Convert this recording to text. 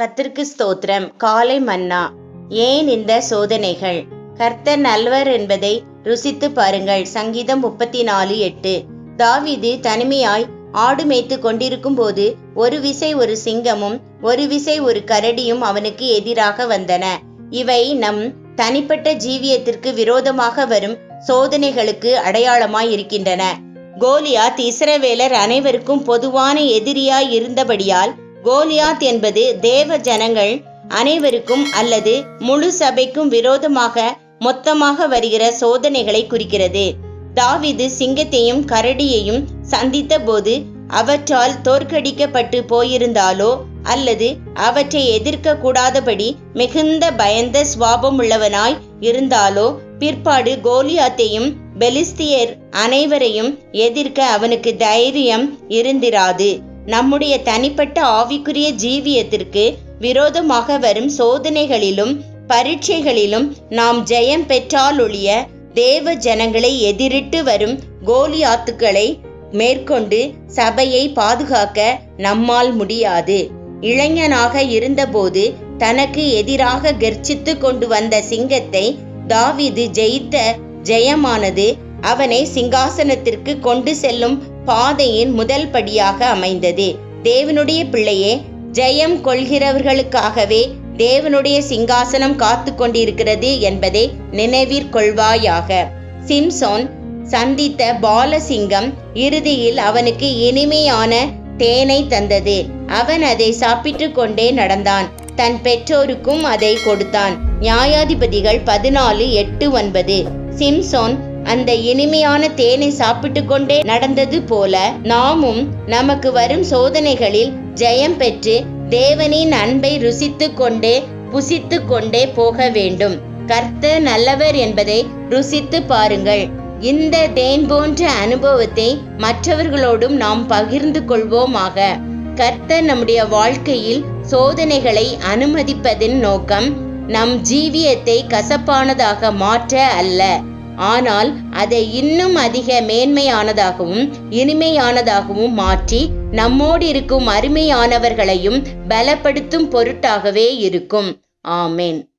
கத்திற்கு ஸ்தோத்திரம். காலை மன்னா ஏன் இந்த சோதனைகள்? கர்த்தர் நல்வர் என்பதை ருசித்து பாருங்கள். சங்கீதம் முப்பத்தி நாலு எட்டு. தாவீது தனிமையாய் ஆடு மேய்த்து கொண்டிருக்கும் போது ஒரு விசை ஒரு சிங்கமும் ஒரு விசை ஒரு கரடியும் அவனுக்கு எதிராக வந்தன. இவை நம் தனிப்பட்ட ஜீவியத்திற்கு விரோதமாக வரும் சோதனைகளுக்கு அடையாளமாய் இருக்கின்றன. கோலியாத் இஸ்ரவேலர் அனைவருக்கும் பொதுவான எதிரியாய் இருந்தபடியால் கோலியாத் என்பது தேவ ஜனங்கள் அனைவருக்கும் அல்லது முழு சபைக்கும் விரோதமாக மொத்தமாக வருகிற சோதனைகளை குறிக்கிறது. தாவிது சிங்கத்தையும் கரடியையும் சந்தித்த போது அவற்றால் தோற்கடிக்கப்பட்டு போயிருந்தாலோ அல்லது அவற்றை எதிர்க்க கூடாதபடி மிகுந்த பயந்த சுவாபம் உள்ளவனாய் இருந்தாலோ பிற்பாடு கோலியாத்தையும் பெலிஸ்தியர் அனைவரையும் எதிர்க்க அவனுக்கு தைரியம் இருந்திராது. நம்முடைய தனிப்பட்ட ஆவிக்குரிய ஜீவியத்திற்கு விரோதமாக வரும் சோதனைகளிலும் பரீட்சைகளிலும் நாம் ஜெயம் பெற்றாலொழிய தேவ ஜனங்களை எதிரிட்டு வரும் கோலியாத்துக்களை மேற்கொண்டு சபையை பாதுகாக்க நம்மால் முடியாது. இளைஞனாக இருந்தபோது தனக்கு எதிராக கர்ச்சித்து கொண்டு வந்த சிங்கத்தை தாவிது ஜெயித்த ஜெயமானது அவனை சிங்காசனத்திற்கு கொண்டு செல்லும் பாதையின் முதல் படியாக அமைந்தது. தேவனுடைய பிள்ளையே ஜெயம் கொள்கிறவர்களுக்காகவே தேவனுடைய சிங்காசனம் காத்து கொண்டிருக்கிறது என்பதை நினைவிற்கொள்வாயாக சிம்சோன் சந்தித்த பாலசிங்கம் இறுதியில் அவனுக்கு இனிமையான தேனை தந்தது. அவன் அதை சாப்பிட்டு கொண்டே நடந்தான். தன் பெற்றோருக்கும் அதை கொடுத்தான். நியாயாதிபதிகள் பதினாலு எட்டு ஒன்பது. சிம்சோன் அந்த இனிமையான தேனை சாப்பிட்டு கொண்டே நடந்தது போல நாமும் நமக்கு வரும் சோதனைகளில் ஜெயம் பெற்று தேவனின் அன்பை ருசித்து கொண்டே புசித்து கொண்டே போக வேண்டும். கர்த்தர் நல்லவர் என்பதை ருசித்து பாருங்கள். இந்த தேன் போன்ற அனுபவத்தை மற்றவர்களோடும் நாம் பகிர்ந்து கொள்வோமாக. கர்த்தர் நம்முடைய வாழ்க்கையில் சோதனைகளை அனுமதிப்பதின் நோக்கம் நம் ஜீவியத்தை கசப்பானதாக மாற்ற அல்ல. ஆனால் அதை இன்னும் அதிக மேன்மையானதாகவும் இனிமையானதாகவும் மாற்றி நம்மோடு இருக்கும் அருமையானவர்களையும் பலப்படுத்தும் பொருட்டாகவே இருக்கும். ஆமேன்.